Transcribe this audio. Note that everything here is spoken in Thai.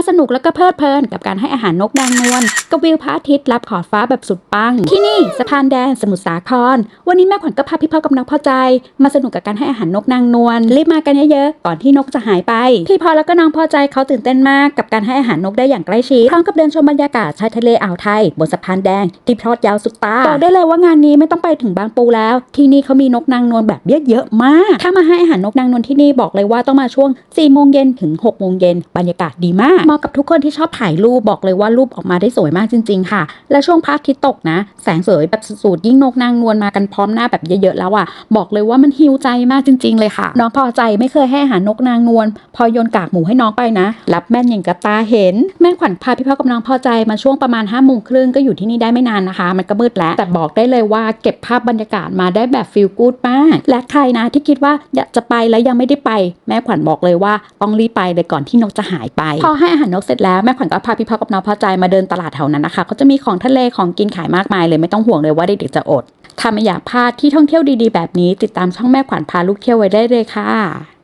มาสนุกแล้วก็เพลิดเพลินกับการให้อาหารนกนางนวลกับวิวพระอาทิตย์รับขอบฟ้าแบบสุดปัง ที่นี่สะพานแดงสมุทรสาคร วันนี้แม่ขวัญก็พาพี่พ่อกับน้องพ่อใจ มาสนุกกับการให้อาหารนกนางนวลรีบมากันเยอะๆก่อนที่นกจะหายไป พี่พ่อแล้วก็น้องพ่อใจเขาตื่นเต้นมากกับการให้อาหารนกได้อย่างใกล้ชิดพร้อมกับเดินชมบรรยากาศชายทะเลอ่าวไทยบนสะพานแดงที่ทอดยาวสุดตาบอกได้เลยว่างานนี้ไม่ต้องไปถึงบางปูแล้ว ที่นี่เขามีนกนางนวลแบบเยอะเยอะๆมาก ถ้ามาให้อาหารนกนางนวลที่นี่บอกเลยว่าต้องมาช่วง4ี่โมงเย็นถึง6กโมงเย็นบรรยากาศดีมากมาะกับทุกคนที่ชอบถ่ายรูปบอกเลยว่ารูปออกมาได้สวยมากจริง ๆ ค่ะ และช่วงพระอาทิตย์ตกนะ แสงสวยแบบสุดๆยิ่งนกนางนวลมากันพร้อมหน้าแบบเยอะๆแล้วอะบอกเลยว่ามันฮิวใจมากจริง ๆ เลยค่ะ น้องพอใจไม่เคยให้อาหารนกนางนวลพอโยนกากหมูให้น้องไปนะ รับแม่นอย่างกับตาเห็น แม่ขวัญพาพี่พ่อกับน้องพอใจมาช่วงประมาณ5้าโมงครึ่งก็อยู่ที่นี่ได้ไม่นานนะคะ มันก็มืดแล้ว แต่บอกได้เลยว่าเก็บภาพบรรยากาศมาได้แบบฟิลกู๊ดมาก และใครนะที่คิดว่าอยากจะไปแล้วยังไม่ได้ไป แม่ขวัญบอกเลยว่าต้องรีบไปเลยก่อนที่นกจะหายไป พอให้อาหารนกเสร็จแล้วแม่ขวัญก็พาพี่พ่อกับน้องพอใจมาเดินตลาดแถวนั้นนะคะก็จะมีของทะเลของกินขายมากมายเลยไม่ต้องห่วงเลยว่าเด็กๆจะอดถ้าไม่อยากพลาดที่ท่องเที่ยวดีๆ แบบนี้ ติดตามช่องแม่ขวัญพาลูกเที่ยวไว้ได้เลยค่ะ